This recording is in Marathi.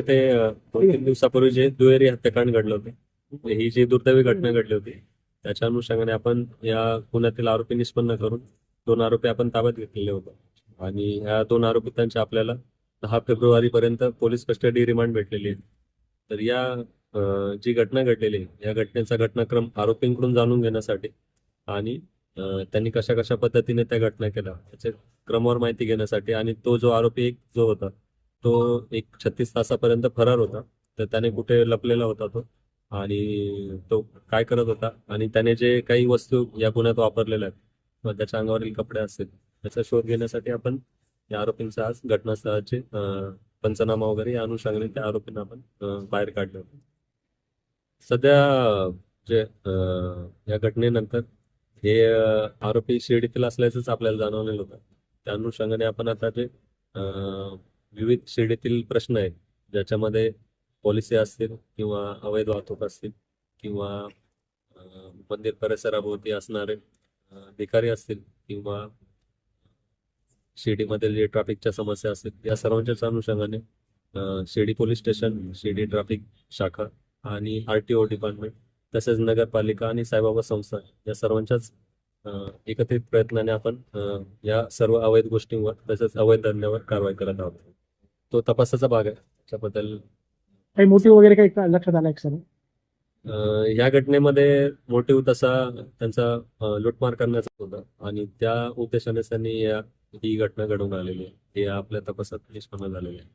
ती दोन तीन दिवसापूर्वी जे दुहेरी हत्याकांड घडलं होते ही जी दुर्दैवी घटना घडली होती त्याच्या अनुषंगाने आपण या गुन्ह्यातील आरोपी निष्पन्न करून दोन आरोपी आपण ताब्यात घेतलेले होते. आणि ह्या दोन आरोपितांची आपल्याला दहा फेब्रुवारी पर्यंत पोलीस कस्टडी रिमांड भेटलेली आहे. तर या जी घटना घडलेली आहे या घटनेचा घटनाक्रम आरोपींकडून जाणून घेण्यासाठी आणि त्यांनी कशा कशा पद्धतीने त्या घटना केल्या त्याच्या क्रमवार माहिती घेण्यासाठी. आणि तो जो आरोपी एक जो होता तो एक छत्तीस तासापर्यंत फरार होता. तर त्याने कुठे लपलेला होता तो. आणि तो काय करत होता? आणि त्याने जे काही वस्तू या गुन्ह्यात वापरलेल्या आहेत किंवा त्याच्या अंगावरील कपडे असतील त्याचा शोध घेण्यासाठी आपण या आरोपींचा आज घटनास्थळाचे पंचनामा वगैरे या अनुषंगाने त्या आरोपींना आपण बाहेर काढले होते. सध्या जे या घटनेनंतर हे आरोपी शिर्डीतील असल्याचंच आपल्याला जाणवलेलं होतं. त्या अनुषंगाने आपण आता जे विविध शिर्डीतील प्रश्न आहेत ज्याच्यामध्ये पॉलिसी असतील किंवा अवैध वाहतूक असतील किंवा मंदिर परिसराभोवती असणारे अधिकारी भिकारी असतील किंवा शिर्डीमधील जे ट्रॅफिकच्या समस्या असतील या सर्वांच्याच अनुषंगाने Shirdi police station Shirdi traffic शाखा आणि आर टी ओ डिपार्टमेंट तसेच नगरपालिका आणि साईबाबा संस्था या सर्वांच्याच एकत्रित प्रयत्नाने आपण या सर्व अवैध गोष्टींवर तसेच अवैध धंद्यावर कारवाई करत आहोत. तो तपासाचा भाग आहे. त्याबद्दल काही मोटिव्ह वगैरे काही लक्षात आला सर या घटनेमध्ये मोटिव्ह तसा त्यांचा लुटमार करण्याचा होता आणि त्या उद्देशाने त्यांनी या ही घटना घडवून आलेली आहे. हे आपल्या तपासात निष्पन्न झालेले आहे.